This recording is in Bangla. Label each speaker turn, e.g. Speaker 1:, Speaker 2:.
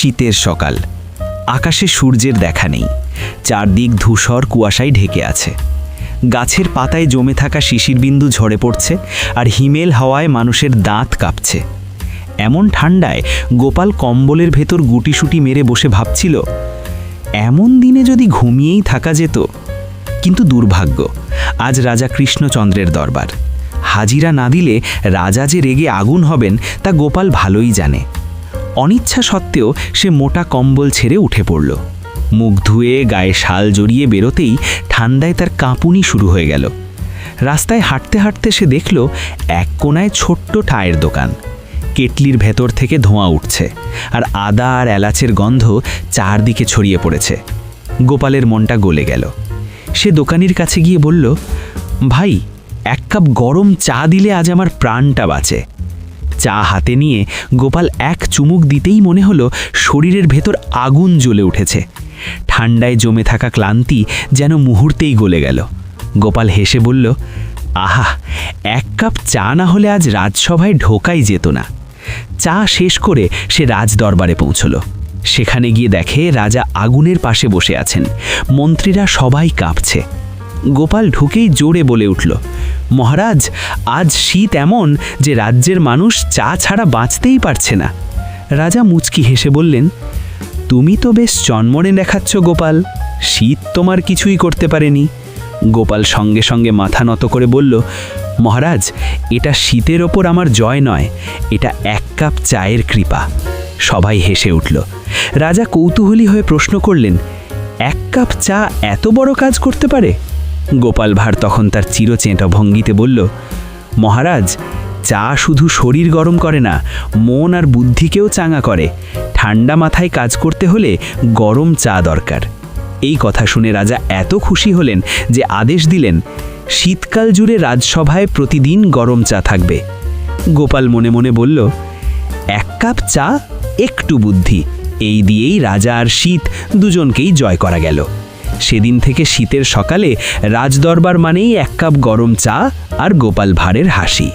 Speaker 1: শীতের সকাল। আকাশে সূর্যের দেখা নেই। চারদিক ধূসর কুয়াশায় ঢেকে আছে। গাছের পাতায় জমে থাকা শিশির বিন্দু ঝরে পড়ছে আর হিমেল হাওয়ায় মানুষের দাঁত কাঁপছে। এমন ঠান্ডায় গোপাল কম্বলের ভেতর গুটিসুটি মেরে বসে ভাবছিল, এমন দিনে যদি ঘুমিয়েই থাকা যেত, কিন্তু দুর্ভাগ্য, আজ রাজা কৃষ্ণচন্দ্রের দরবার। হাজিরা না দিলে রাজা যে রেগে আগুন হবেন তা গোপাল ভালোই জানে। অনিচ্ছা সত্ত্বেও সে মোটা কম্বল ছেড়ে উঠে পড়ল। মুখ ধুয়ে গায়ে শাল জড়িয়ে বেরোতেই ঠান্ডায় তার কাঁপুনি শুরু হয়ে গেল। রাস্তায় হাঁটতে হাঁটতে সে দেখল এক কোনায় ছোট্ট ঠায়ের দোকান। কেটলির ভেতর থেকে ধোঁয়া উঠছে আর আদা আর এলাচের গন্ধ চারদিকে ছড়িয়ে পড়েছে। গোপালের মনটা গলে গেল। সে দোকানির কাছে গিয়ে বলল, ভাই, এক কাপ গরম চা দিলে আজ আমার প্রাণটা বাঁচে। চা হাতে নিয়ে গোপাল এক চুমুক দিতেই মনে হলো শরীরের ভেতর আগুন জ্বলে উঠেছে। ঠান্ডায় জমে থাকা ক্লান্তি যেন মুহূর্তেই গলে গেল। গোপাল হেসে বলল, আহা, এক কাপ চা না হলে আজ রাজসভায় ঢোকাই যেত না। চা শেষ করে সে রাজদরবারে পৌঁছল। সেখানে গিয়ে দেখে রাজা আগুনের পাশে বসে আছেন। মন্ত্রীরা সবাই কাঁপছে। গোপাল ঢুকেই জোরে বলে উঠল মহারাজ, আজ শীত এমন যে রাজ্যের মানুষ চা ছাড়া বাঁচতেই পারছে না। রাজা মুচকি হেসে বললেন, তুমি তো বেশ চন্মনে দেখাচ্ছ গোপাল, শীত তোমার কিছুই করতে পারেনি। গোপাল সঙ্গে সঙ্গে মাথা নত করে বলল, মহারাজ, এটা শীতের ওপর আমার জয় নয়, এটা এক কাপ চায়ের কৃপা। সবাই হেসে উঠল। রাজা কৌতূহলী হয়ে প্রশ্ন করলেন, এক কাপ চা এত বড় কাজ করতে পারে? গোপাল ভাঁড় তখন তার চিরচেঁটা ভঙ্গিতে বলল, মহারাজ, চা শুধু শরীর গরম করে না, মন আর বুদ্ধিকেও চাঙা করে। ঠান্ডা মাথায় কাজ করতে হলে গরম চা দরকার। এই কথা শুনে রাজা এত খুশি হলেন যে আদেশ দিলেন, শীতকাল জুড়ে রাজসভায় প্রতিদিন গরম চা থাকবে। গোপাল মনে মনে বলল, এক কাপ চা একটু বুদ্ধি, এই দিয়েই রাজা আর শীত দুজনকেই জয় করা গেল। সেদিন থেকে শীতের সকালে রাজদরবার মানেই এক কাপ গরম চা আর গোপাল ভাঁড়ের হাসি।